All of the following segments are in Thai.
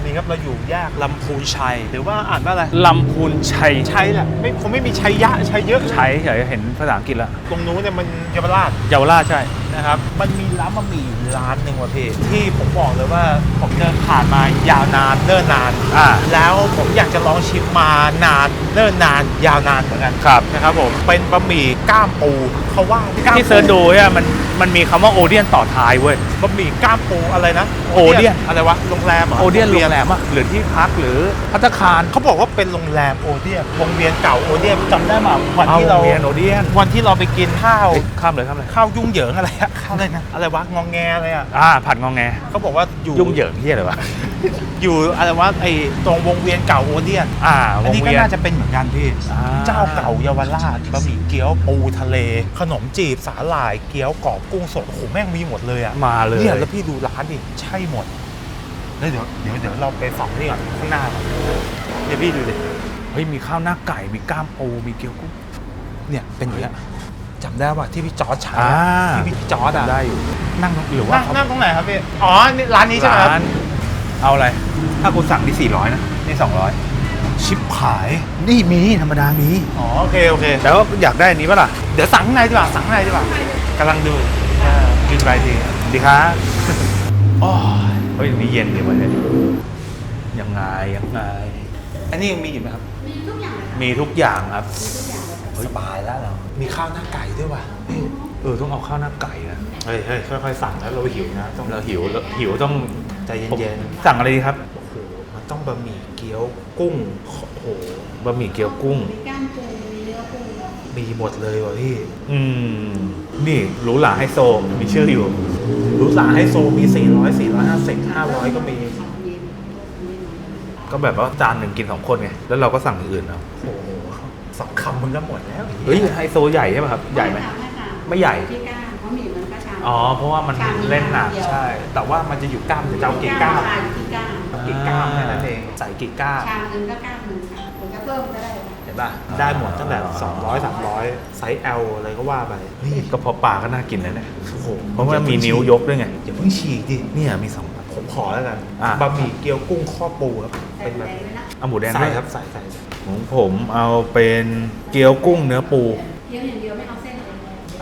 อนนี้ครับเราอยู่แยกลำพูนชัย หรือว่าอ่านว่าอะไรลำพูนชัยชัยแหละไม่คงไม่มีชัยยะชัยเยอะชัยเฉยเห็นภาษาอังกฤษแล้วตรงนู้นเนี่ยมันเยาวราชเยาวราชใช่นะครับมันมีร้านบะหมี่อยู่ร้านหนึ่งว่ะพี่ที่ผมบอกเลยว่าผมเดินผ่านมายาวนานเนิ่นนานอ่าแล้วผมอยากจะลองชิมมานานเนิ่นนานยาวนานเหมือนกันครับนะครับผมเป็นบะหมี่ก้ามปูเขาว่าก้ามที่เซิร์ชดูเนี่ยมันมันมีคำว่าโอเดียนต่อท้ายเว้ยบะหมี่ก้ามปูอะไรนะโอเดียนอะไรวะโรงแรมหรโอเดียนโรงแรมอะหรือที่พักหรือพัตตาคารเขาบอกว่าเป็นโรงแรมโอเดียนวงเวียนเก่าโอเดียนจำได้ไหมวันที่เราเรียนโอเดียนวันที่เราไปกินข้าวเฮ้ยข้ามเลยข้ามเลยข้าวยุ่งเหยิงอะไรอะข้าวอะไรนะอะไรวะงองแงอะไรอะอ่าผัดงองแงเขาบอกว่าอยู่ยุ่งเหยิงที่อะไรวะอยู่อะไรวะไอ้ตรงวงเวียนเก่าโอเดียนอ่าอัวนงนี้ก็เวียนน่าจะเป็นเหมือนกันพี่อ่าเจ้าเก่าเยาวราชบะหมี่เกี๊ยวปูทะเล ขนมจีบสาหร่ายเกี๊ยวกรอบกุ้งสดโอ้โหแม่งมีหมดเลยอะมาเลยเนี่ยแล้วพี่ดูร้านดิใช่หมด แล้วเดี๋ยวเดี๋ยวเดี๋ยวเราไปส่องนี่ก่อนข้างหน้าก่อนเดี๋ยวพี่ดูดิเฮ้ยมีข้าวหน้าไก่มีกล้ามปูมีเกี๊ยวกุ้งเนี่ยเป็นอย่างเงี้ยจำได้ป่ะที่พี่จอร์ดใช้อ่า อะที่พี่จอร์ดอะได้อยู่นั่งหรือว่านั่งเขานั่งตรงไหนครับพี่อ๋อนี่ร้านนี้ใช่ไหมครับร้านเอาอะไร ถ้าคุณสั่งที่400นะนี่200ชิปขายนี่มีธรรมดามีอ๋อโอเคโอเคแต่ว่าอยากได้อันนี้ปะล่ะเดี๋ยวสั่งข้างในดีกว่าสั่งข้างในดีกว่า กำลังดูอ่ากินไปทีดีครับอ๋อเฮ้ยมีเย็นดีวะเนี่ยยังไงยังไง อันนี้ยังมีอยู่ไหมครับ มีทุกอย่างเลยค่ะมีทุกอย่างครับ มีทุกอย่างเลยค่ะสบายแล้วเรามีข้าวหน้าไก่ด้วยว่ะเออต้องเอาข้าวหน้าไก่นะเฮ้ยเฮ้ยค่อยๆสั่งแล้วเราหิวนะต้องเราหิวเราหิวต้องใจเย็นผมสั่งอะไรดีครับๆโอ้โหมันต้องบะหมี่เกี๊ยวกุ้งโอ้โหบะหมี่เกี๊ยวกุ้งมีก้ามปูมีเนื้อปู มีหมดเลยว่ะพี่ อืม นี่หรูหราไฮโซมีชื่ออยู่รู้สาให้โซมี 400 450 500 ก็มีมีมี ก็แบบว่าจานหนึ่งกินสองคนไง แล้วเราก็สั่งอย่างอื่นเอา โอ้โหสองคำมึงก็หมดแล้วเฮ้ยไฮโซใหญ่ใช่ไหมครับ ใหญ่ไหมค่ะค่ะไม่ใหญ่ ที่ก้ามเพราะหมี่มันก็ชามอ๋อ เพราะว่ามันชามเล่นหนักดียวใช่ แต่ว่ามันจะอยู่กล้ามจะเอากี่กล้ามค่ะอยู่ที่ก้ามกี่กล้ามแค่นั้นเองใส่กี่กล้ามชามหนึงก็ก้ามหนึงค่ะหรือจะเพิ่มก็ได้เห็นป่ะ ได้หมดตั้งแต่ 200 300 ไซส์ L อะไรก็ว่าไปนี่กระเพาะปลาก็น่ากินแล้วเนี่ยโอ้โหเพราะว่ามีนิ้วยกด้วยไงอย่าเพิ่งฉีกดิเนี่ยมีสองผมขอแล้วกันอะบะหมี่เกี๊ยวกุ้งข้อปูครับใส่เป็นแดแบบงเลยนะเอาหมูแดงใส่ด้วยครับใส่ใส่ใส่ของผมเอาเป็นเกี๊ยวกุ้งเนื้อปูเคี้ยวอย่างเดียวไม่เอาเส้นเลย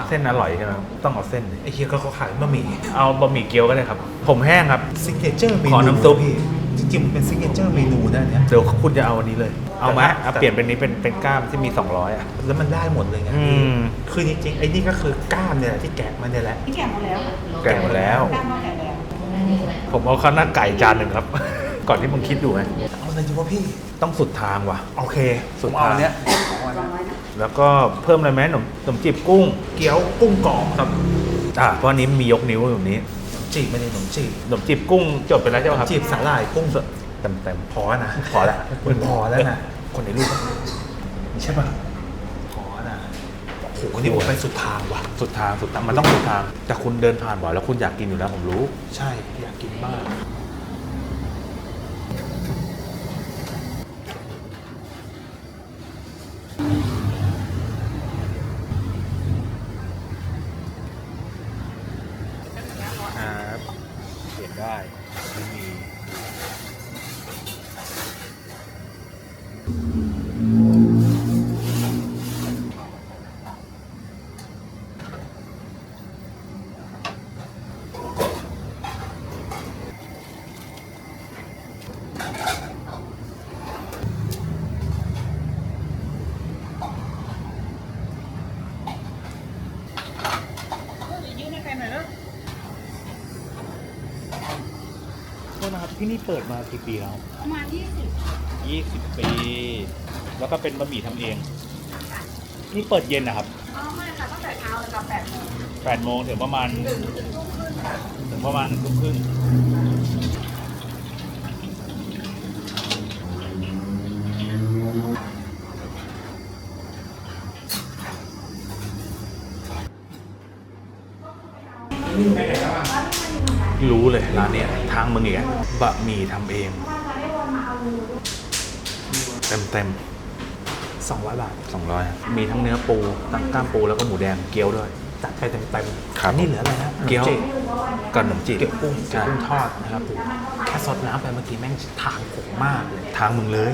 เส้นอร่อยใช่ไหมต้องเอาเส้นดิไอ้เฮียก็เขาขายบะหมี่เอาบะหมี่เกี๊ยวก็ได้ครับ ผมแห้งครับซิกเนเจอร์เมนูขอน้ำซุปพี่จ ริงๆมันเป็นซิกเนเจอร์เมนูนะเนี่ย เดี๋ยวคุณจะเอาอันนี้เลย เอาไหมแต่เอาเปลี่ยนเป็นนี้เป็นเป็นกล้ามที่มี 200 อะ แล้วมันได้หมดเลยไงอืม คือจริงๆไอ้นี่ก็คือกล้ามเนี่ยแหละที่แกะมันเนี่ยแหละที่แกะหมดแล้วค่ะแกะหมดแล้วก้ามก็แกะแล้ว ผมเอาข้าวหน้าไก่จานหนึ่งครับ ก่อนที่มึงคิดดูไหมเอาอะไรดีวะพี่ ต้องสุดทางว่ะ โอเคสุดผมเอาอันเนี้ยสองร้อยนะแล้วก็เพิ่มอะไรไหมขนมขนมจีบกุ้ง เกี๊ยวกุ้งกรอบครับ อ่าเพราะอันนี้มียกนิ้วแบบนี้ จีบไม่ได้ขนมจีบขนมจีบกุ้งจบไปแล้วใช่ไหมครับจีบสาหร่ายกุ้งสดเต็มเต็มพอนะๆพอแล้วมันพอแล้วนะคนในรูปอะใช่ป่ะพอนะโอ้โหนี่ผมไปสุดทางว่ะ สุดทางสุดทางมันต้องสุดทางแต่คุณเดินผ่านบ่อยแล้วคุณอยากกินอยู่แล้วผมรู้ ใช่อยากกินมาก ครับเปลี่ยนได้ไม่มีโทษนะครับที่นี่ เปิดมากี่ปีแล้วประมาณยี่สิบ20ปี แล้วก็เป็นบะหมี่ทำเอง นี่เปิดเย็นนะครับอ๋อไม่ค่ะตั้งแต่เช้าเลยกับแปดโมง8โมงถึงประมาณถึงประมาณทุ่มครึ่ง รู้เลยร้านเนี้ยทางมึงอีกอะบะหมี่ทำเองเต็มเต็ม200 บาท สองร้อยมีทั้งเนื้อปูตั้งกล้ามปูแล้วก็หมูแดงเกี๊ยวด้วยโจัดไปเต็มๆครับอันนี่เหลืออะไรนะเกี๊ยวจีกับขนมจีบเกี๊ยวกุ้งเกี๊ยวใช่กุ้งทอดนะครับผมแค่สดน้ำไปเมื่อกี้แม่งทางผมมากเลย ทางมึงเลย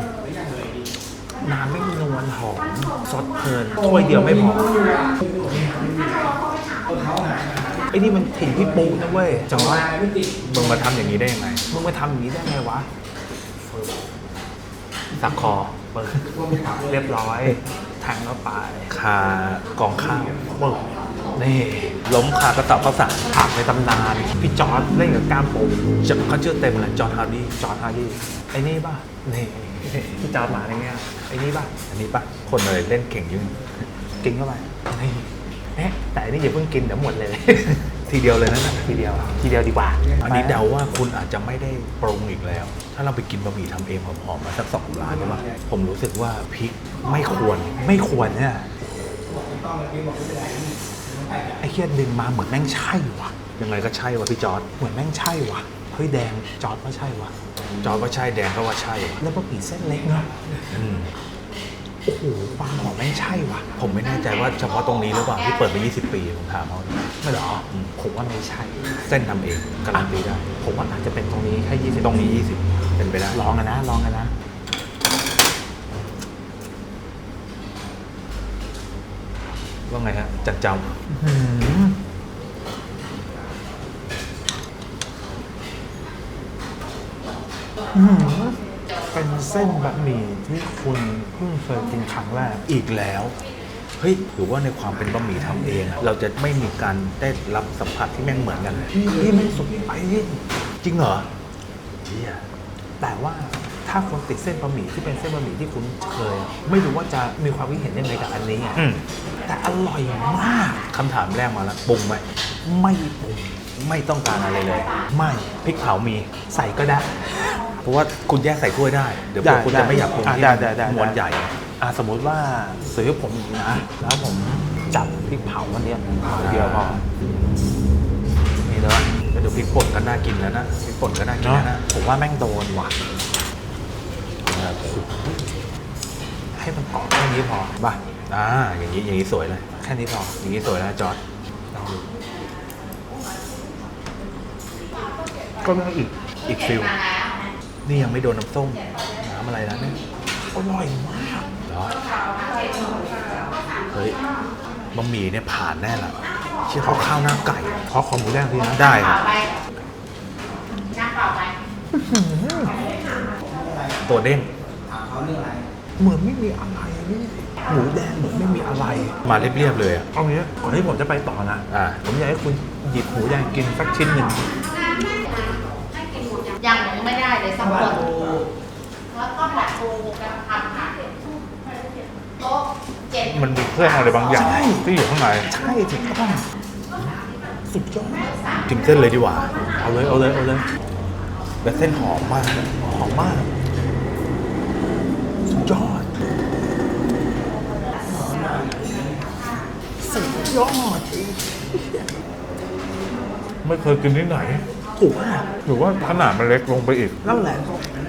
น้ำไม่นวลหอมสดเพลินถ้วยเดียวไม่พอไอ้นี่มันถิ่นพี่ปูนะเว้ยจังหวะมึงมาทำอย่างนี้ได้ยังไงมึงมาทำอย่างนี้ได้ไงวะสักคอเปิดเรียบร้อยแทงเข้าไปคากองข้าวเปิดนี่ล้มคากระตับข้าวสารผักในตำนานพี่จอร์ดเล่นกับก้ามปูจะเขาชื่อเต็มเลยจอห์นฮาร์ดี้จอร์ดฮาร์ดี้ไอ้นี่ป่ะนี่พี่จอร์ดหมาในเงี้ยไอ้นี่ป่ะอันนี้ปะคนอะไรเล่นเก่งอยิ่งกินเข้าไปนี่ เอ๊ะแต่อันนี้อย่าเพิ่งกินเดี๋ยวหมดเลย ทีเดียวเลยนั่นน่ะทีเดียว ทีเดียวดีกว่าอันนี้เดาว่าคุณอาจจะไม่ได้ปรุงอีกแล้ว ถ้าเราไปกินบะหมี่ทำเองหอมๆมาสักสองร้านใช่ปะผมรู้สึกว่าพริกไม่ควรไม่ควรเนี่ยไอ้เคียดึงมาเหมือนแม่งใช่ว่ะยังไงก็ใช่วะพี่จอร์ดเหมือนแม่งใช่ว่ะเฮ้ยแดงจอร์ดก็ใช่ว่ะจอร์ดก็ใช่แดงก็ว่าใช่แล้วบะหมี่เส้นเล็กเนาะอืม โอ้โหความหอมแม่งใช่ว่ะ ผมไม่แน่ใจว่าเฉพาะตรงนี้หรือเปล่าที่เปิดมา 20 ปี ผมถามเขาไม่เหรออืมผมว่าไม่ใช่ เส้นทำเองการันตีได้ ผมว่าอาจจะเป็นตรงนี้แค่ยี่สิบตรงนี้ 20 เป็นไปได้ลองกันนะ ลองกันนะ ว่าไงฮะจัดจหืมหืม เป็นเส้นบะหมี่ที่คุณเพิ่งเคยกินครั้งแรกำอีกแล้ว เฮ้ยหรือว่าในความเป็นบะหมี่ทำเองอะเราจะไม่มีการได้รับสัมผัสที่แม่งเหมือนกันพี่พี่ไม่สุดไปจริงเหรอเฮียแต่ว่าถ้าคนติดเส้นบะหมี่ที่เป็นเส้นบะหมี่ที่คุณเคย ไม่รู้ว่าจะมีความคิดเห็นยังไงกับอันนี้อะอืม แต่อร่อยมากคำถามแรกมาแล้วปรุงไหมไม่ปรุงไม่ต้องการอะไรเลย ไม่พริกเผามีใส่ก็ได้ เพราะว่าคุณแยกใส่ถ้วยได้ เดี๋ยวได้คุณได้จะไม่อยากปรุงอะที่ได้ได้ได้ มวนใหญ่อะสมมุติว่าซื้อผมอย่างนี้นะ แล้วผมจับพริกเผาวันเนี้ยเผาเดียวพอ นี่เลยแล้วเดี๋ยวพริกป่นก็น่ากินแล้วนะพริกป่นก็น่ากินเนาะแล้วนะ ผมว่าแม่งโดนว่ะ ให้มันกรอบแค่นี้พอป่ะอ่า อย่างนี้ อย่างนี้สวยเลย แค่นี้พอ อย่างนี้สวยแล้วจอร์ดลองดูก็ไม่อีก อีกฟิล นี่ยังไม่โดนน้ำส้มน้ำอะไรนะเนี่ยอร่อยมากเหรอเฮ้ยบะหมี่เนี่ยผ่านแน่ละเชื่อเขาข้าวหน้าไก่ขอขอหมูแดงพี่นะได้ครับน้ำเปล่าไปตัวเด้งเหมือนไม่มีอะไรนี่หมูแดงเหมือนไม่มีอะไรมาเรียบๆเลยอะเอางี้ก่อนที่ผมจะไปต่อนะอ่าผมอยากให้คุณหยิบหมูแดงกินสักชิ้นหนึ่งยัง ไม่ได้เลยสักคนแล้วก็ผัดปูกับทำค่ะโต๊ะเจ็ดมันมีเครื่องอะไรบางอย่างใช่ที่อยู่ข้างในใช่ถูกต้องสุดยอดจิ้มเส้นเลยดีกว่า เอาเลยเอาเลยเอาเลยและเส้นหอมมากหอมมากสุดยอดสุดยอดไม่เคยกินที่ไหน ถูกมากหรือว่าขนาดมันเล็กลงไปอีก นั่นแหละ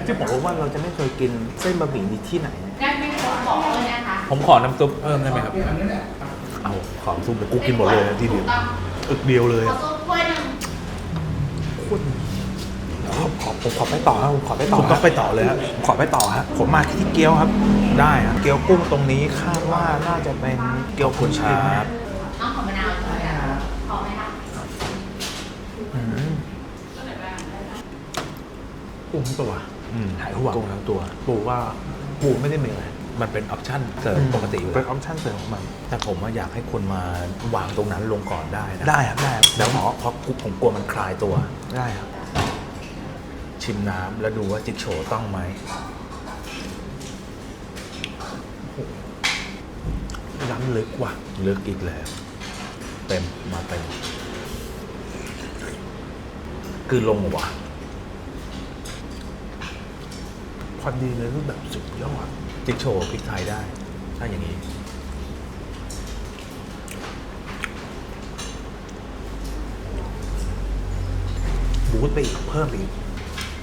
ที่ผมบอกว่าเราจะไม่เคยกินเส้นบะหมี่นี้ที่ไหนได้ไม่ครบบอกเลยนะคะผมขอน้ำซุปเพิ่มได้ไหมครับ เอาขอน้ำซุปเดี๋ยวกูกินหมดเลยนะทีเดียวต้องอึกเดียวเลยขอซุปถ้วยหนึ่งคุณเดี๋ยวขอผมขอไปต่อครับผมขอไปต่อคุณต้องไปต่อเลยฮะผมขอไปต่อฮะผมมาที่เกี๊ยวครับ ได้ฮะเกี๊ยวกุ้งตรงนี้คาดว่าน่าจะเป็นเกี๊ยวคุณคชารับ น้องขอมะนาวใช่ไหมคะขอไหมคะ อืม กุ้งทั้งตัวอืมหายห่วงกุ้งทั้งตัว ปูว่าปูไม่ได้มีอะไรมันเป็นออปชั่นเสริมปกติอยู่เป็แล้นวออปชั่นเสริมของมัน แต่ผมว่าอยากให้คนมาวางตรงนั้นลงก่อนได้นะได้ครับได้ครับแล้วเพราะเพราะผมกลัวมันคลายตัว ได้ครับชิมน้ำแล้วดูว่าจิ๊กโฉต้องไหมล้ำลึกว่ะลึกอีกแล้ว เต็มมาเต็มคือลงว่ะ พอดีเลยรูปแบบสุดยอดจิ๊กโฉพริกไทยได้ถ้าอย่างนี้ บูทไปอีกเพิ่มไปอีก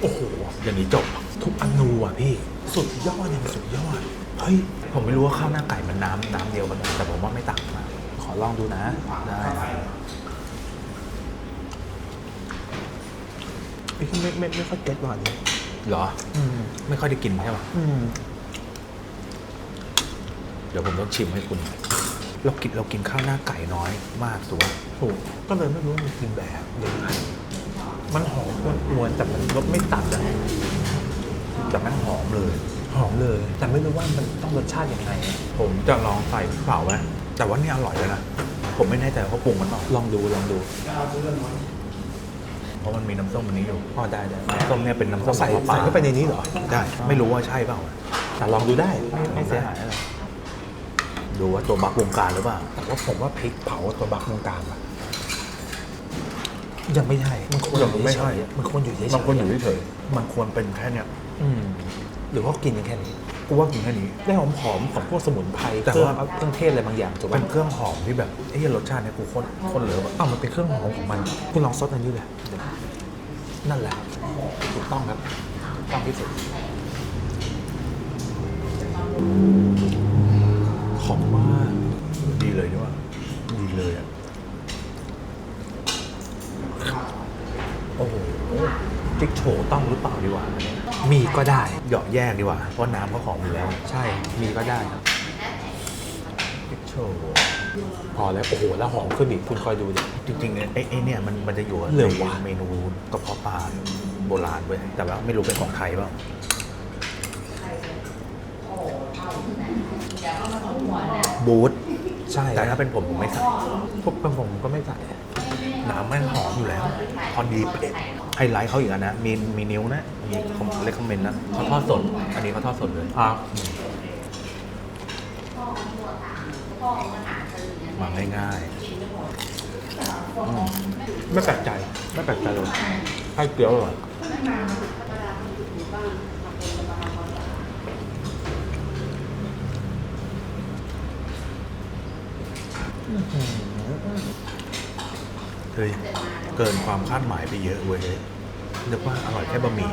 โอ้โห อย่างนี้จบ ทุกอนูอะพี่ สุดยอดอย่างสุดยอด เฮ้ย ผมไม่รู้ว่าข้าวหน้าไก่มันน้ำน้ำเดียวกันแต่ผมว่าไม่ต่างมากขออลองดูนะ ได้พี่ไม่ไม่ไม่ค่อยเก็ตว่ะอันนี้ เหรอ อืมไม่ค่อยได้กินใช่ปะอืมเดี๋ยวผมต้องชิมให้คุณ เรากินเรากินข้าวหน้าไก่น้อยมากตัวถูกก็เลยไม่รู้ว่ามันกินแบบยังไงมันหอมมันอวนแต่มันรสไม่ตัดอะแต่แม่งหอมเลย หอมเลย แต่ไม่รู้ว่ามันต้องรสชาติยังไงอะผมจะลองใส่พริกเผาไหมแต่ว่านี่อร่อยเลยนะ ผมไม่แน่ใจว่าเขาปรุงมันเปล่าลองดูลองดู เพราะมันมีน้ำส้มอันนี้อยู่อ๋อได้ได้น้ำส้มเนี่ยเป็นน้ำส้มใส่ของปลาใส่เข้าไปในนี้เหรอ ได้ ไม่รู้ว่าใช่เปล่า แต่ลองดูได้ไม่ไม่เสียหายอะไรดูว่าตัวบักวงการหรือเปล่า แต่ว่าผมว่าพริกเผาตัวบักวงการอะยังไม่ใช่ มันควรยังไม่ใช่อยู่เฉยๆมันควรอยู่เฉยๆบางคนอยู่เฉยๆมันควรเป็นแค่เนี้ยอืมหรือว่ากินกันแค่นี้ กูว่ากินแค่นี้ ได้หอมหอมๆของพวกสมุนไพรแต่เครื่องว่า เครื่องเทศอะไรบางอย่างถูกเป็ป่ะนเครื่องหอมที่แบบเอ้ยรสชาติเนี่ยกูโคตรโคตรเลิฟอะอ้าวมันเป็นเครื่องหอมของมัน คุณลองซดอันนี้เลยเดี๋ยว นั่นแหละถูกต้องครับต้องที่สุดหอมมากดีเลยนี่ว่าดีเลยอะโอ้โหจิ๊กโฉต้องหรือเปล่าดีกว่าเนี้ยมีก็ได้เหยาะแยกดีกว่าเพราะน้ำเขอมอยู่แล้ว ใช่มีก็ได้ครับพิกโช พอแล้วโอ้โหแล้วหอมขึ้นอีกคุณคอยดูดิ จริงๆเนี่ยไอ้ไอ้เนี่ยมันมันจะอยู่กับเหลือวะ เมนูกระเพาะปลาโบราณเว้ยแต่ว่าไม่รู้เป็นของไทยเปล่าบูธใช่แต่ถ้าเป็นผมผมไม่ใส่พวกเป็นผมก็ไม่ใส่น้ำแม่งหอมอยู่แล้ว พอดีเป๊ะไฮไลท์เขาอีกอันนะ มีมีนิ้วนะ มีคอมเลคคอมเมนต์นะเขาทอดสด อันนี้เขาทอดสดเลย อะ มาง่ายไม่แปลกใจ ไม่แปลกใจเลยให้เกี๊ยวอร่อยอื้อหือๆเฮ้ยเกินความคาดหมายไปเยอะเว้ยนึกว่าอร่อยแค่บะหมี่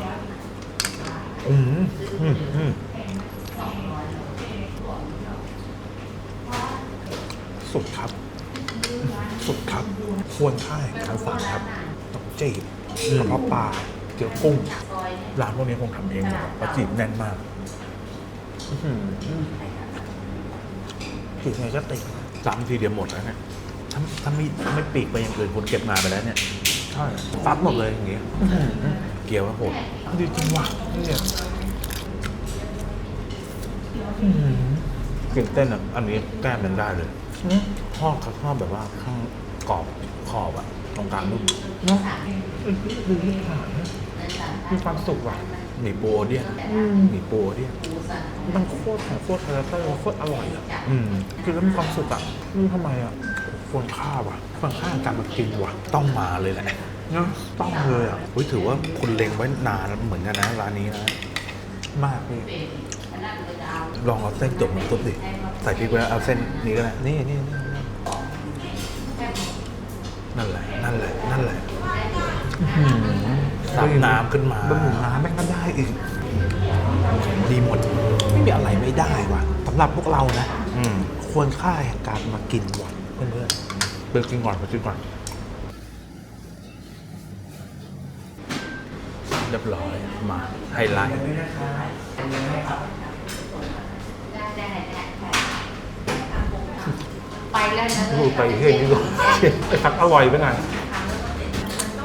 อืมอืมอืม สุดครับ สุดครับ ควรค่าแห่งการสั่งครับต้องจีบกระเพาะปลาเกี๊ยวกุ้งร้านพวกนี้คงทำเองเหรอปลาจีบแน่นมากอื้อหือจีบไงก็ติดซ้ำทีเดียวหมดแล้วเนี่ยถ้าถ้าไม่ถ้าไม่ปีกไปอย่างอื่นคุณเก็บมาไปแล้วเนี่ยใช่ฟัดหมดเลยอย่างเงี้ยอื้อหือเกี๊ยวก็โหดดีจริงว่ะเนี่ยกินเต้นอะ อันนี้แก้มยังได้เลยอืม ทอดเขาทอดแบบว่าข้างกรอบขอบอะตรงกลางนุ่มเนาะดูที่ผ่านมีความสุขว่ะหมี่ปูโอเดียนหมี่ปูโอเดียนมันโคตรของโคตรคาแรคเตอร์โคตรอร่อยอะอืมกินแล้วมีความสุขอะนี่ทำไมอะควรค่าว่ะควรค่ากับการมากินว่ะ ต้องมาเลยแหละเนาะต้องเลยอะอุ้ยถือว่าคุณเล็งไว้นานเหมือนกันนะร้านนี้นะมากพี่ล องเอาเส้นจบน้ำซุปดิใส่พริกไว้แล้วเอาเส้นนี้ก็ได้นี่นี่นี่นี่นั่นแหละนั่นแหละนั่นแหละอืมซับน้ำขึ้นมาบะหมี่น้ำแม่งก็ได้อีกดีหมด ไม่มีอะไรไม่ได้ว่ะสำหรับพวกเรานะอืมควรค่าแห่งการมากินว่ะเพื่อนเบอร์กินก่อนเบอร์กินก่อนเรียบร้อยมาไฮไลท์ ไปแล้วนะพูดไปเฮ้ยนี่ก็ไอ้พักอร่อยไปหน่อย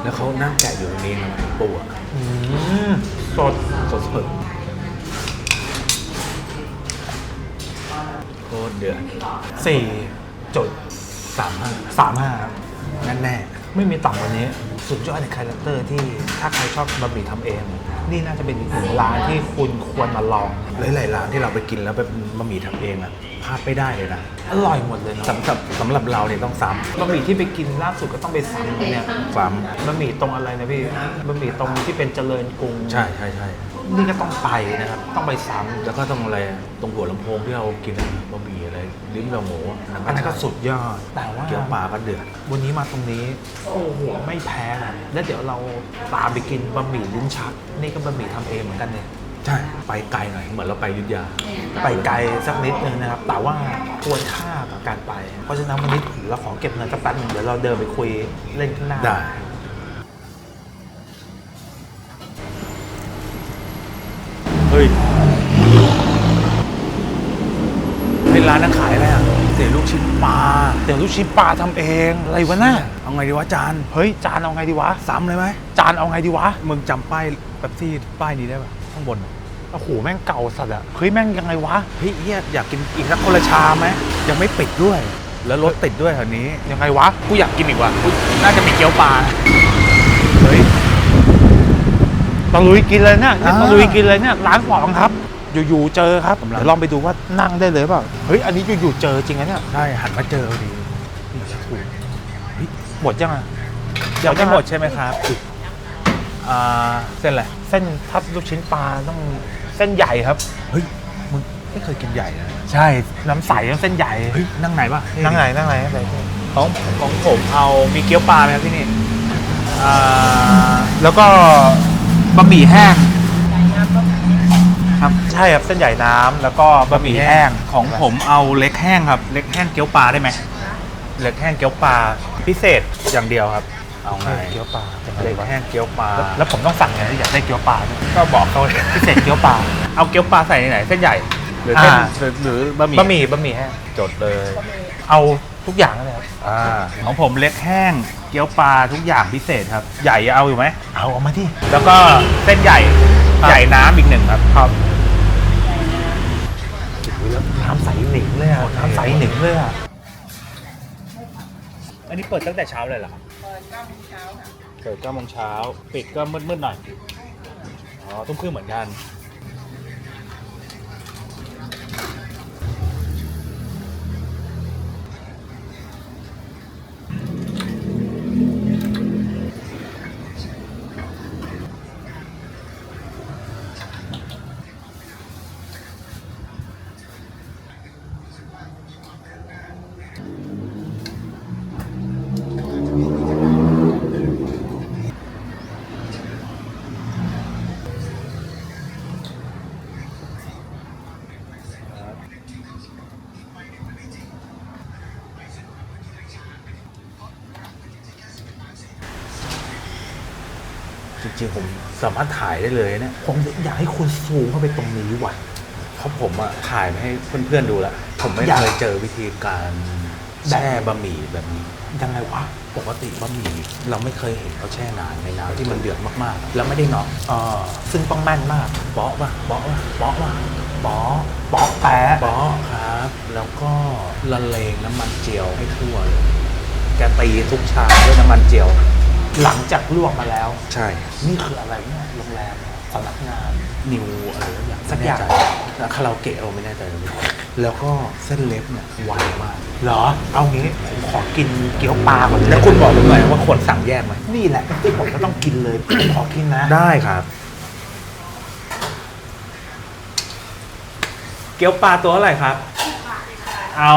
แล้วเขานั่งแกะอยู่ตรงนี้นะปูอะอืมสดสดสดโคตรเดือดสี่จุดสามห้าสามห้าแน่แน่ไม่มีต่ำกว่านี้ สุดยอดในคาแรคเตอร์ที่ถ้าใครชอบบะหมี่ทำเอง นี่น่าจะเป็นอีกหนึ่งร้านที่คุณควรมาลอง หลายๆร้านที่เราไปกินแล้วเป็นบะหมี่ทำเองอะพลาดไม่ได้เลยนะอร่อยหมดเลยเนาะสำหรับสำหรับเราเนี่ยต้องซ้บะหมี่ที่ไปกินล่าสุดก็ต้องไปซ้ำเนี่ยำซ้บะหมี่ตรงอะไรนะพี่บะหมี่ตรงที่เป็นเจริญกรุงำใช่ใช่ใช่นี่ก็ต้องไปนะครับต้องไปซ้ำแล้วก็ตรงอะไรอะตรงหัวลำโพงที่เรากินอะบะหมี่อะไรลิ้มเราหมูอะอันนั้นก็สุดยอดแต่ว่า เกี๊ยวปลาก็เดือด วันนี้มาตรงนี้โอ้โหไม่แพ้นะแล้วเดี๋ยวเราตามไปกินบะหมี่ลิ้นชัก นี่ก็บะหมี่ทำเองเหมือนกันเนี่ย ใช่ ไปไกลหน่อยเหมือนเราไปอยุทธยา ไปไกลสักนิดนึงนะครับ แต่ว่าควรค่ากับการไป เพราะฉะนั้นวันนี้เราขอเก็บเงินสักแป๊บหนึงเดี๋ยวเราเดินไปคุยเล่นข้างหน้า ได้ เฮ้ยเป็นร้านนักขายอะไรอะเตี๋ยวลูกชิ้นปลาเดี๋ยวลูกชิ้นปลาทำเอง อะไรวะน่ะเอาไงดีวะจาน เฮ้ย จานเอาไงดีวะ ซ้ำเลยไหม จานเอาไงดีวะ มึงจำป้ายแบบที่ป้ายนี้ได้ป่ะ ข้างบนอะ โอ้โหแม่งเก่าสัตว์อะเฮ้ยแม่งยังไงวะเฮ้ยเฮียอยากกินอีกสักคนละชามไหมยังไม่ปิดด้วย แล้วรถติดด้วยแถวนี้ยังไงวะกูอยากกินอีกว่ะกูน่าจะมีเกี๊ยวปลาเฮ้ย ตะลุยกินเลยเนี่ยอ่า ตะลุยกินเลยเนี่ยร้านสองครับ อยู่ๆเจอครับเดี๋ยวลองไปดูว่านั่งได้เลยเปล่าเฮ้ยอันนี้อยู่ๆเจอจริงนะเนี่ยใช่หันมาเจอพอดีหมดยังอะยังไม่หมดใช่ไหมครับ อ่าเส้นอะไรเส้นทับลูกชิ้นปลาต้องเส้นใหญ่ครับ เฮ้ยมึงไม่เคยกินใหญ่นะใช่ น้ำใสต้องเส้นใหญ่เฮ้ยนั่งไหนป่ะนั่งไหนนั่งไหนนั่งไหนของของผมเอามีเกี๊ยวปลาไหมครับที่นี่อ่าแล้วก็บะหมี่แห้งครับใช่ครับเส้นใหญ่น้ำแล้วก็บะหมี่แห้งของผมเอาเล็กแห้งครับ เล็กแห้งเกี๊ยวปลาได้ไหมเล็กแห้งเกี๊ยวปลาพิเศษอย่างเดียวครับ เอาไงเกี๊ยวปลาเป็นไงเล็กวะแห้งเกี๊ยวปลาแล้วแล้วผมต้องสั่งไงอยากได้เกี๊ยวปลาด้วยก็บอกเขาเลยพิเศษเกี๊ยวปลาเอาเกี๊ยวปลาใส่ในไหนเส้นใหญ่หรือเส้นอ่าหรือหรือบะหมี่บะหมี่บะหมี่แห้งจดเลย เอาทุกอย่างเลยครับอ่าของผมเล็กแห้งเกี๊ยวปลาทุกอย่างพิเศษครับ ใหญ่เอาอยู่ไหม เอาออกมาที่ แล้วก็เส้นใหญ่ครับ ใหญ่น้ำอีกหนึ่งครับครับน้ำใสหนิงเลยอะน้ำใสหนิงเลยอะอันนี้เปิดตั้งแต่เช้าเลยเหรอครับ เปิด9โมงเช้าเปิด9โมงเช้าปิดก็มืดๆหน่อย อ๋อ ทุ่มครึ่งเหมือนกัน สามารถถ่ายได้เลยเนี่ยผมอยากให้คุณซูมเข้าไปตรงนี้ว่ะ เพราะผมอะถ่ายมาให้เพื่อนๆดูแล้วผมไม่อยาก เคยเจอวิธีการแช่บะหมี่แบบนี้ ยังไงวะ ปกติบะหมี่เราไม่เคยเห็นเขาแช่นานในน้ำที่มันเดือดมากๆ แล้วไม่ได้หนอกเออซึ่งต้องแม่นมากเปาะป่ะเปาะป่ะเปาะป่ะปอปอแปะเปาะครับ แล้วก็ละเลงน้ำมันเจียวให้ทั่วเลยแกตีทุกชามด้วยน้ำมันเจียว หลังจากลวกมาแล้ว ใช่ นี่คืออะไรเนี่ยโรงแรมสำนักงาน นิวอะไรสักอย่างสักอย่างไม่แน่ใจแล้วคาราโอเกะเราไม่แน่ใจเลยแล้วก็เส้นเล็บเนี่ยไวมาก เหรอ เอางี้ผมขอกินเกี๊ยวปลาก่อนแล้วคุณบอกผมหน่อยว่าควรสั่งแยกไหมนี่แหละที่ผมจะต้องกินเลย ขอกินนะ ได้ครับ เกี๊ยวปลาตัวเท่าไหร่ครับ เอา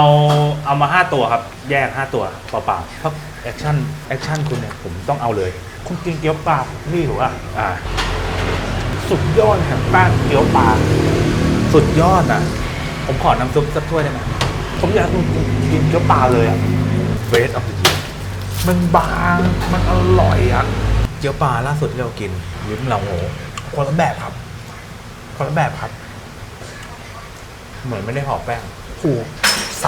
เอามาห้าตัวครับ แยกห้าตัวเปล่าๆเพราะ แอคชั่นแอคชั่นคุณเนี่ยผมต้องเอาเลย คุณกินเกี๊ยวปลานี่หรือว่าอ่า สุดยอดแห่งแป้งเกี๊ยวปลาสุดยอดอะ ผมขอน้ำซุปสักถ้วยได้ไหมผมอยากกินเกี๊ยวปลาเลยอะเบสออฟเดอะเยียมันบางมันอร่อยอะเกี๊ยวปลาล่าสุดที่เรากินลิ้มเหลาโหคนละแบบครับ คนละแบบครับ เหมือนไม่ได้ห่อแป้งผูกใส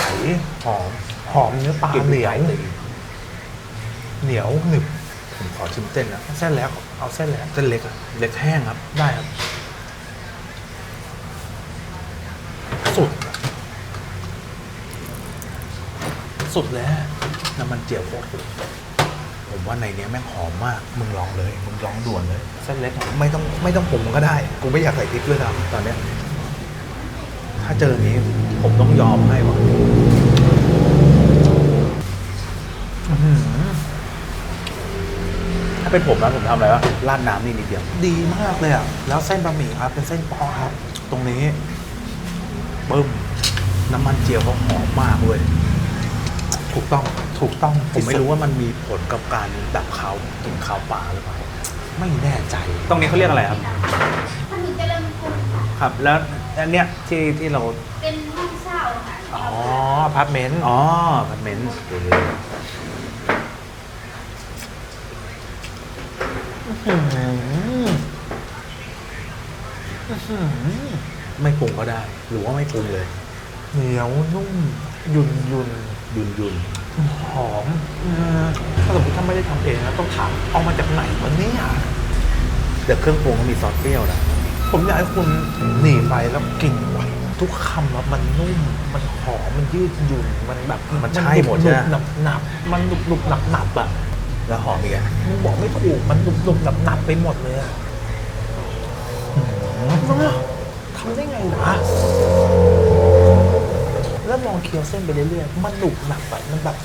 หอมหอมเนื้อปลาเหนียว เหนียวหนึบผมขอชิมเส้นนะเส้นแล้วเอาเส้นแล้วเส้นเล็กอะเล็กแห้งครับ ได้ครับ สุด สุดแล้วน้ำมันเจียวโคตรสุดผมว่าในเนี้ยแม่งหอมมาก มึงลองเลย มึงลองด่วนเลย เส้นเล็กไม่ต้องไม่ต้องปรุงก็ได้ กูไม่อยากใส่พริกด้วยซ้ำตอนเนี้ยถ้าเจออย่างนี้ ผมต้องยอมให้ว่ะอื้อหือถ้า เป็นผมนะผมทำอะไรวะราดน้ำนี่นิดเดียวดีมากเลยอะ แล้วเส้นบะหมี่ครับเป็นเส้นปอครับ ตรงนี้ปึ้มน้ำมันเจียวเขาหอมมากเลย ถูกต้องถูกต้องผมไม่รู้ว่ามันมีผลกับการดับคาวกลินคาวปลาหรือเปล่าไม่แน่ใจ ตรงนี้เขาเรียกอะไรครับถ้าหนูจะเริ่มคุณค่ะครับ แล้วอันเนี้ยที่ที่เราเป็นห้องเช่าค่ะอ๋ออพาร์ตเมนต์อ๋ออพาร์ตเมนต์โอเค ไม่ปรุงก็ได้ หรือว่าไม่ปรุงเลย เหนียวนุ่มหยุ่นหยุ่นยุนยุนหอมอืมถ้าสมมติถ้าไม่ได้ทำเองนะต้องถามเอามาจากไหนวะเนี่ยแต่เครื่องปรุงเขามีซอสเปรี้ยวนะผมอยากให้คุณหนีไปแล้วกินไว้ทุกคำแล้วมันนุ่ม มันหอม มันยืดหยุ่น มันแบบ มันใช่หมดหใช่นุไหมบหนับหนับ มันหนุบหนุบหนับหนับอะ แล้วหอมอีกอะมึงบอกไม่ถูกมันหนุบหนุบหนับหนับไปหมดเลยอะทำได้ไงนะแล้วลองเคี้ยวเส้นไปเรื่อยๆมันหนุบหนับอะมันแบบ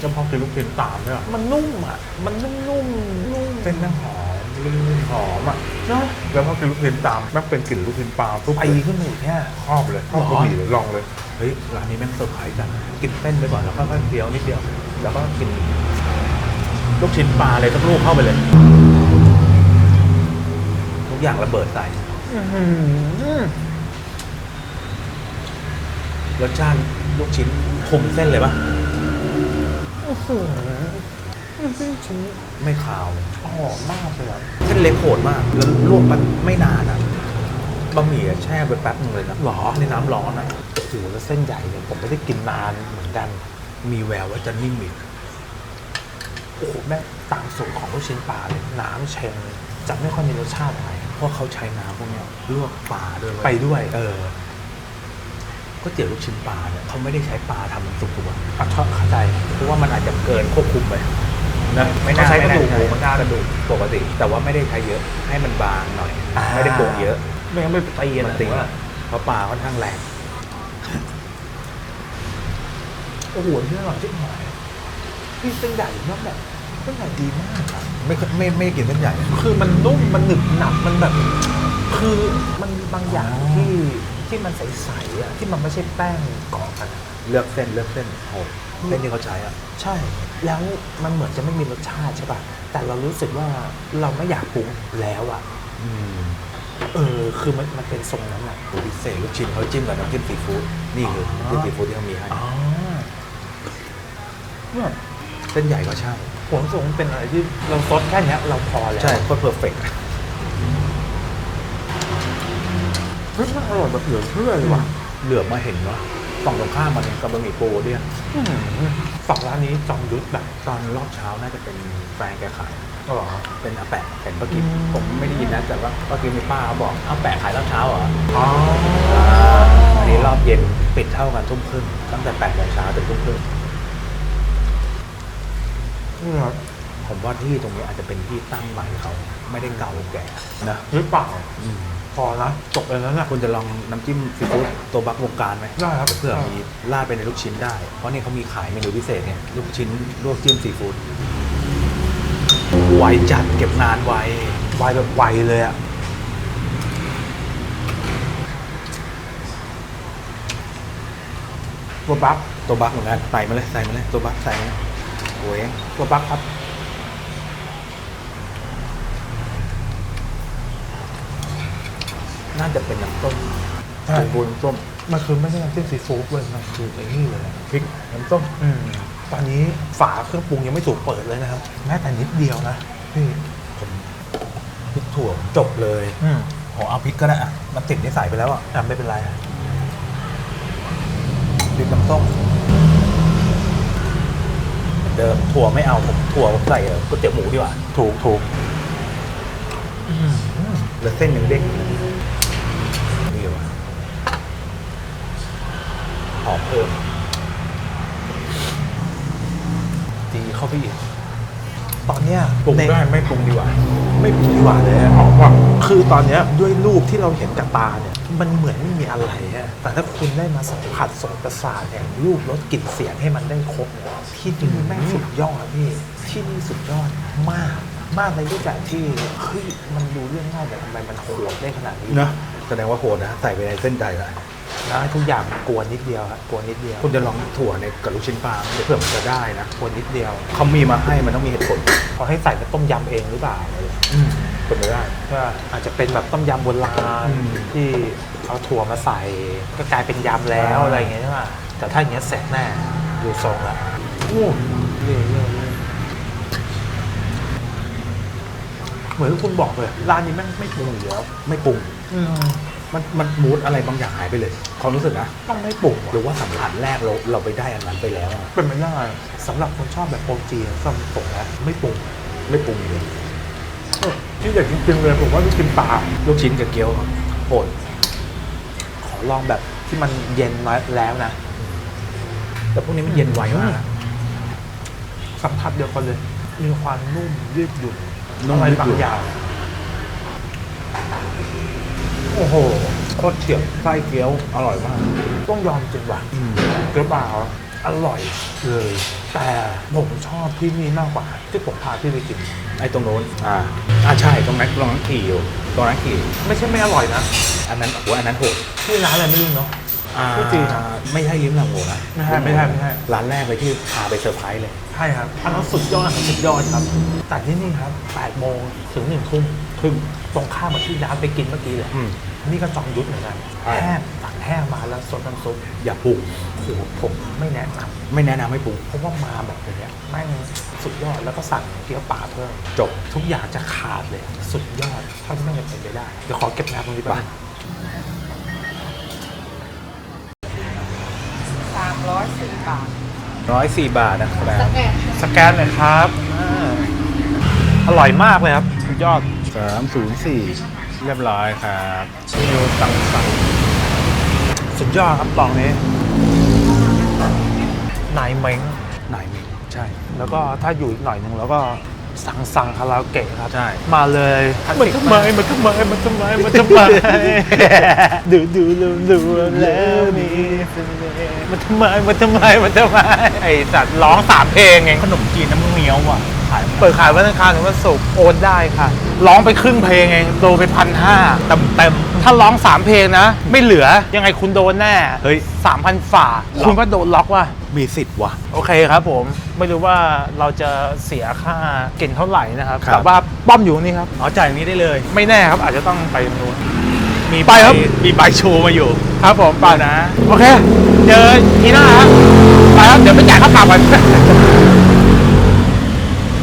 แล้วพอกินลูกชิ้นตามเนี่ยมันนุ่มอะ มันนุ่มนุ่มๆนุ่มเส้นแม่งหอมลื่นหอมอะเนาะแล้วพอกินลูกชิ้นตามแม่งเป็นกลิ่นลูกชิ้นปลาทุกไปขึ้นมาอีกเนี่ยชอบเลยชอบหรอบะหมี่เลยลองเลยเฮ้ยร้านนี้แม่งเซอร์ไพรส์จังกินเส้นไปก่อนแล้วค่อยๆเคี้ยวนิดเดียว แล้วก็กินลูกชิ้นปลาเลยสักลูกเข้าไปเลย ทุกอย่างระเบิดใส่อื้อหือรสชาติลูกชิ้นคุมเส้นเลยปะอื้อหืออื้อหือชิ้นไม่คาวหอมมากเลยอะเส้นเล็กโหดมาก แล้วลวกมันไม่นานอะบะหมี่อะแช่ไปแป๊บนึงเลยนะหรอในน้ำร้อนอะโอ้โหแล้วเส้นใหญ่เนี่ยผมไม่ได้กินนานเหมือนกัน มีแววว่าจะนิ่มอีกโอ้โหแม่งตามสูตรของลูกชิ้นปลาเลยน้ำเชงจะไม่ค่อยมีรสชาติอะไรเพราะเขาใช้น้ำพวกเนี้ยลวกปลาด้วยเว้ไปด้วย เออก๋วยเตี๋ยวลูกชิ้นปลาเนี่ยเขาไม่ได้ใช้ปลาทำมันสุกๆอะอะชอบเข้าใจเพราะว่ามันอาจจะเกินควบคุมไปนะไม่น่าเขาใช้กระดูกไน่าหมูเหมือนกันกระดูกปกติ แต่ว่าไม่ได้ใช้เยอะให้มันบางหน่อยอ่าไม่ได้โปะเยอะ ไม่งั้นไม่ตีมันนะติว่าเพราะปลาค่อนข้างแรง โอ้โหเรื่องอร่อยที่หายพี่เส้นใหญ่มากแบบเส้นใหญ่ดีมากอะไม่ไม่ไม่ได้กินเส้นใหญ่ คือมันนุ่มมันหนึบหนับมันแบบ คือมันมีบางอย่างอ๋อที่ที่มันใสๆอะที่มันไม่ใช่แป้งกรอบกันอะเลือกเส้นเลือกเส้นโอ้เส้นที่เขาใช้อะ ใช่ แล้วมันเหมือนจะไม่มีรสชาติใช่ป่ะ แต่เรารู้สึกว่าเราไม่อยากปรุงแล้วอะอืมเออ คือมันมันเป็นทรงนั้นอะพิเศษลูกชิ้นเขาจิ้มกับน้ำจิ้มซีฟู้ดนี่คือน้ำจิ้มซีฟู้ดที่เขามีให้ อ๋อเนี่ยเส้นใหญ่ก็ใช่ผมรู้สึกว่ามันเป็นอะไรที่เราซดแค่เนี้ยเราพอแล้วใช่ก็เพอร์เฟกต์เฮ้ยมันอร่อยแบบเหลือเชื่อเลยว่ะเหลือบมาเห็นว่าฝั่งตรงข้ามมันกับบะหมี่โปรเนี่ยอื้อหือฝั่งร้านนี้จอมยุทธแบบตอนรอบเช้าน่าจะเป็นแฟนแกขายอ๋อเป็นอาแปะเห็นเมื่อกี้อืมผมไม่ได้ยินนะแต่ว่าเมื่อกี้มีป้าเขาบอกอาแปะขายรอบเช้าเหรออ๋ออันนี้รอบเย็นปิดเท่ากันทุ่มครึ่งตั้งแต่แปดโมงเช้าถึงทุ่มครึ่ง เนี่ยผมว่าที่ตรงนี้อาจจะเป็นที่ตั้งใหม่เขาไม่ได้เก่าแก่นะหรือเปล่าพอนะจบเลยแล้วนะ คุณจะลองน้ำจิ้มซีฟู้ดตัวบักวงการไหมได้ครับเพื่อมีราดไปในลูกชิ้นได้ เพราะนี่เขามีขายเมนูพิเศษเนี่ยลูกชิ้นลวกจิ้มซีฟู้ดไวจัดเก็บงานไวไวแบบไวเลยอะตัวบัฟตัวบักเหมือนกันใส่มาเลยใส่มาเลยตัวบักใส่มาเลย โอ้ยตัวบัฟครับน่าจะเป็นน้ำต้มใช่เป็นบูน้ำต้มมันคือไม่ใช่น้ำจิ้มซีฟู้ดเลยมันคือไอ้นี่เลยอะพริกน้ำต้มอืมตอนนี้ฝาเครื่องปรุงยังไม่ถูกเปิดเลยนะครับ แม้แต่นิดเดียวนะพี่ผมพริกถั่วจบเลยอืมโหเอาพริกก็ได้อะมันติดนิสัยไปแล้วอะอะไม่เป็นไรอะพริกน้ำต้ม เหมือนเดิมถั่วไม่เอาผมถั่วผมใส่เออก๋วยเตี๋ยวหมูดีกว่าถูกถูกแล้วเส้นยังเด้งอยู่นี่ดีว่ะหอมเพิ่มดีเข้าไปอีกต อนเนี้ยปรุงในได้ไม่ปรุงดีกว่า ไม่ปรุงดีกว่าเลยอะคือตอนเนี้ยด้วยรูปที่เราเห็นกับตาเนี่ยมันเหมือนไม่มีอะไรฮะแต่ถ้าคุณได้มาสัมผัสสมประสาทแห่งรูปรสกลิ่นเสียงให้มันได้ครบเนี่ยที่นี่แม่งสุดยอดพี่ที่นี่สุดยอดมาก มากในรูปแบบที่เฮ้ยมันดูเรื่องง่ายแต่ทำไมมันโหดได้ขนาดนี้นะแสดงว่าโหดนะใส่ไปในเส้นใจละ แล้วทุกอย่างกวนนิดเดียวครับกวนนิดเดียวคุณจะลองถั่วในกับลูกชิ้นปลาไหมเผื่อมันจะได้นะกวนนิดเดียวเขามีมาให้มันต้องมีเหตุผลพอให้ใส่เป็นต้มยำเองหรือเปล่าอะไรอย่างเงี้ยอืมเป็นไปได้ ก็อาจจะเป็นแบบต้มยำโบราณอืม ที่เอาถั่วมาใส่ ก็กลายเป็นยำแล้วอ่าอะไรอย่างเงี้ยใช่ไหมแต่ถ้าอย่างเงี้ยเสร็จแน่ดูทรงแล้วโอ้นี่นี่นี่เหมือนที่คุณบอกเลยร้านนี้แม่งไม่ปรุงอยู่แล้วไม่ปรุงอื มมันมันมูดอะไรบางอย่างหายไปเลยความรู้สึกนะต้องไม่ปรุงหรือว่าสัมผัสแรกเราเราไปได้อันนั้นไปแล้วอะเป็นไม่ได้สำหรับคนชอบแบบโปรจีนสำหรับผมนะไม่ปรุงไม่ปรุงเลยเออที่อยากกินเลยผมว่าลูกชิ้นปลาลูกชิ้นกับเกี๊ยวโหดขอลองแบบที่มันเย็นมาแล้วนะ แต่พวกนี้มันเย็นไวมากสัมผัสเดียวกันเลย มีความนุ่มยืดหยุ่นนุ่มอะไรยืดบาหยุ่งนอย่าง โอ้โหโคตรเฉียบไส้เกี๊ยวอร่อยมาก ต้องยอมจริงว่ะอืมเกี๊ยวปลาอร่อยเลย แต่ผมชอบที่นี่มากกว่า ที่ผมพาพี่ไปกินไอ้ตรงโน้นอ่าอ่าใช่ตรงนั้นตรงนั้นขี่อยู่ตรงนั้นขี่ไม่ใช่ไม่อร่อยนะ อันนั้นโอ้โหอันนั้นโหดที่ร้านอะไรไม่รู้เนาะอ่าพูดจริงอะไม่ใช่ลิ้มลำโหนะไม่ใช่ไม่ใช่ไม่ใช่ร้านแรกเลยที่พาไปเซอร์ไพรส์เลยใช่ครับอันนั้นสุดยอดสุดยอดครับแต่ที่นี่ครับ8โมงถึง1ทุ่มครึ่ง ตรงข้ามกับที่ร้านไปกินเมื่อกี้เลยอืม นี่ก็จอมยุทธเหมือนกันใช่ แห้งสั่งแห้งมาแล้วซดน้ำซุปอย่าปรุงโอ้โหผมไม่แนะนไม่แนะนำให้ปรุงำเพราะว่ามาแบบอย่างเนี้ยแม่งสุดยอดแล้วก็สั่งเกี๊ยวป่าเพิ่มจบ ทุกอย่างจะขาดเลย สุดยอดเท่าที่แม่งจะเป็นไปได้เดี๋ยวขอเก็บน้ำตรงนี้ไปไป สามร้อยสี่บาท ร้อยสี่บาทนะคสรับแกนสแกนเลยครับอ่าอร่อยมากเลยครับสุดยอด สามศูนย์สี่เรียบร้อยครับนิวตังสังสุดยอดครับกล่องนี้นายเม้งไหนมีใช่ แล้วก็ถ้าอยู่อีกหน่อยหนึ่งแล้วก็สั่งสั่งคาราโอเกะครับ ใช่ มาเลยมันทำไมมันทำไมมันทำไมมันทำไมดูดูดูดูแล้วมีเสน่ห์มันทำไมมันทำไมมันทำไมไอสัตว์ร้องสามเพลงเองขนมจีนน้ำเงี้ยวอะ ขายเปิดขายวันอังคารถึงวันศุกร์โอนได้ค่ะ ร้องไปครึ่งเพลงเองโดนไปพันห้าเต็มเต็มๆถ้าร้องสามเพลงนะ ไม่เหลือยังไงคุณโดนแน่เฮ้ยสามพันฝ่า คุณว่าโดนล็อกว่ะมีสิทธิ์ว่ะ โอเคครับผม ไม่รู้ว่าเราจะเสียค่าเก่งเท่าไหร่นะครับ ครับ แต่ว่าป้อมอยู่นี่ครับ อ๋อจ่ายอย่างนี้ได้เลย ไม่แน่ครับอาจจะต้องไปตรงนู้น มีไปครับ มีใบโชว์มาอยู่ ครับผมไปนะ โอเค เจอทีหน้าครับไปครับ เดี๋ยวไปจ่ายค่าปรับกัน